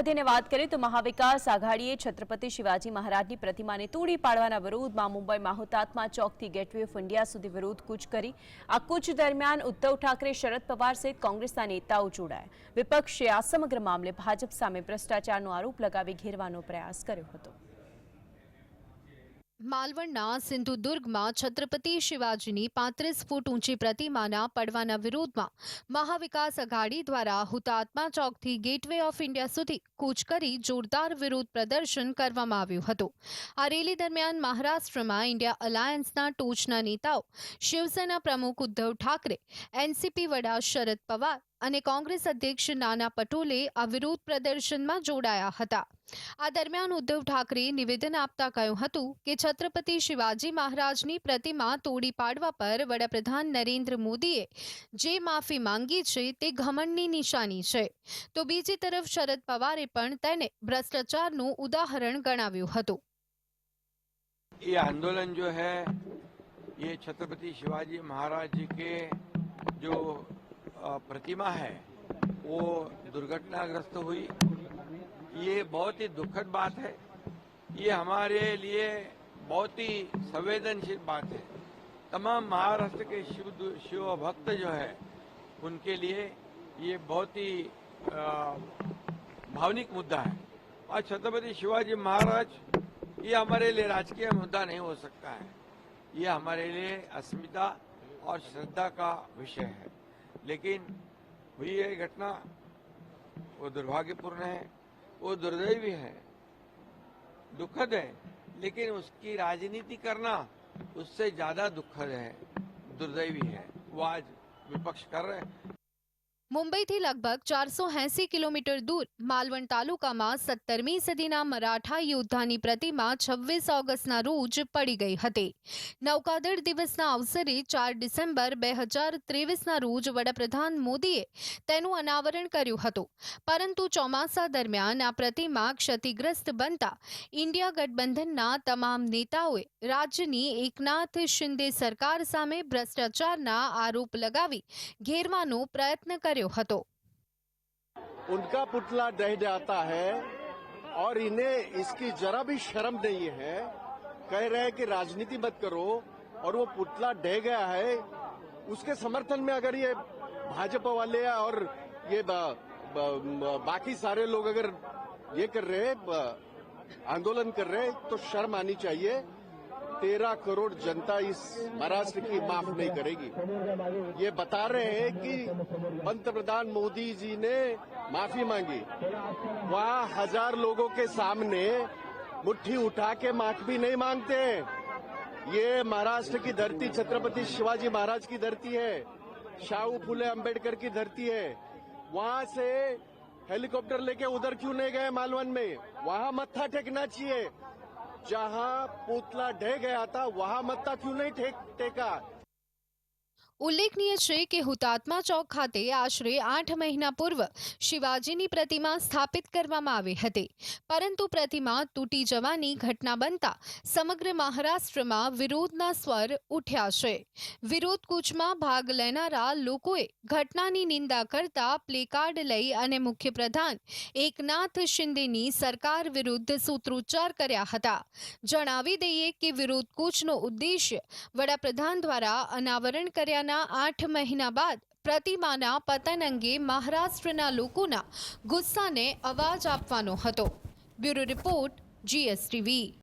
વધીને વાત કરીએ તો મહાવિકાસ આઘાડીએ છત્રપતિ શિવાજી મહારાજની પ્રતિમાને તોડી પાડવાના વિરોધમાં મુંબઈમાં હુતાત્મા ચોકથી ગેટવે ઓફ ઇન્ડિયા સુધી વિરોધ કૂચ કરી. આ કૂચ દરમિયાન ઉદ્ધવ ઠાકરે શરદ પવાર સહિત કોંગ્રેસના નેતાઓ જોડાયા. વિપક્ષે આ સમગ્ર મામલે ભાજપ સામે ભ્રષ્ટાચારનો આરોપ લગાવી ઘેરવાનો પ્રયાસ કર્યો હતો. માલવણના સિંધુદુર્ગમાં છત્રપતિ શિવાજીની પાંત્રીસ ફૂટ ઊંચી પ્રતિમાના પડવાના વિરોધમાં મહાવિકાસ અઘાડી દ્વારા હુતાત્મા ચોકથી ગેટવે ઓફ ઇન્ડિયા સુધી કૂચ કરી જોરદાર વિરોધ પ્રદર્શન કરવામાં આવ્યું હતું. આ રેલી દરમિયાન મહારાષ્ટ્રમાં ઇન્ડિયા અલાયન્સના ટોચના નેતાઓ, શિવસેના પ્રમુખ ઉદ્ધવ ઠાકરે, એનસીપી વડા શરદ પવાર અને કોંગ્રેસ અધ્યક્ષ નાના પટોલે આ વિરોધ પ્રદર્શનમાં જોડાયા હતા આ દરમિયાન ઉદ્ધવ ઠાકરે નિવેદન આપતા કહ્યું હતું કે છત્રપતિ શિવાજી મહારાજની પ્રતિમા તોડી પાડવા પર વડાપ્રધાન નરેન્દ્ર મોદીએ જે માફી માંગી છે તે ઘમંડની નિશાની છે તો બીજી તરફ શરદ પવારે પણ તેને ભ્રષ્ટાચારનું ઉદાહરણ ગણાવ્યું હતું ये आंदोलन जो है ये छत्रपति शिवाजी महाराज जी के जो अ, प्रतिमा है, वो दुर्घटनाग्रस्त हुई। ये बहुत ही दुखद बात है। ये हमारे लिए बहुत ही संवेदनशील बात है। तमाम महाराष्ट्र के शिव शिव भक्त जो है, उनके लिए ये बहुत ही भावनिक मुद्दा है। और छत्रपति शिवाजी महाराज, ये हमारे लिए राजकीय मुद्दा नहीं हो सकता है। ये हमारे लिए अस्मिता और श्रद्धा का विषय है। लेकिन हुई है घटना। वो दुर्भाग्यपूर्ण है, वो दुर्दैवी है, दुखद है, लेकिन उसकी राजनीति करना उससे ज़्यादा दुखद है दुर्दैवी है। वो आज विपक्ष कर रहे हैं। મુંબઈથી લગભગ ચારસો એંસી કિલોમીટર દૂર માલવણ તાલુકામાં સત્તરમી સદીના મરાઠા યોદ્ધાની પ્રતિમા છવ્વીસ ઓગસ્ટના રોજ પડી ગઈ હતી. નૌકાદળ દિવસના અવસરે ચાર ડિસેમ્બર બે હજાર ત્રેવીસના રોજ વડાપ્રધાન મોદીએ તેનું અનાવરણ કર્યું હતું. પરંતુ ચોમાસા દરમિયાન આ પ્રતિમા ક્ષતિગ્રસ્ત બનતા ઇન્ડિયા ગઠબંધનના તમામ નેતાઓએ રાજ્યની એકનાથ શિંદે સરકાર સામે ભ્રષ્ટાચારના આરોપ લગાવી ઘેરવાનો પ્રયત્ન કર્યો. હતો उनका पुतला ढह जाता है और इन्हें इसकी जरा भी शर्म नहीं है। कह रहे हैं कि राजनीति मत करो और वो पुतला ढह गया है। उसके समर्थन में अगर ये भाजपा वाले और ये ब, ब, बाकी सारे लोग अगर ये कर रहे आंदोलन कर रहे तो शर्म आनी चाहिए। तेरह करोड़ जनता इस महाराष्ट्र की माफ़ नहीं करेगी। ये बता रहे हैं कि पंतप्रधान मोदी जी ने माफ़ी मांगी। वहाँ हज़ार लोगों के सामने मुट्ठी उठा के माफ़ी नहीं मांगते हैं। ये महाराष्ट्र की धरती छत्रपति शिवाजी महाराज की धरती है। शाहू फुले अंबेडकर की धरती है। वहाँ से हेलीकॉप्टर लेके उधर क्यों नहीं गए मालवन में? वहाँ मत्था टेकना चाहिए। जहाँ पुतला ढह गया था वहाँ मत्ता क्यों नहीं टेका? ઉલ્લેખનીય છે કે હુતાત્મા ચોક ખાતે આશરે આઠ મહિના પૂર્વ શિવાજીની પ્રતિમા સ્થાપિત કરવામાં આવી હતી. પરંતુ પ્રતિમા તૂટી જવાની ઘટના બનતા સમગ્ર મહારાષ્ટ્રમાં વિરોધના સ્વર ઉઠ્યા છે. વિરોધ કૂચમાં ભાગ લેનારા લોકોએ ઘટનાની નિંદા કરતા પ્લેકાર્ડ લઈ અને મુખ્યપ્રધાન એકનાથ શિંદેની સરકાર વિરુદ્ધ સૂત્રોચ્ચાર કર્યા હતા. જણાવી દઈએ કે વિરોધ કૂચનો ઉદ્દેશ્ય વડાપ્રધાન દ્વારા અનાવરણ કર્યાના આઠ મહિના બાદ પ્રતિમાના પતન અંગે મહારાષ્ટ્રના લોકોના ગુસ્સાને અવાજ આપવાનો હતો. Bureau report, GSTV.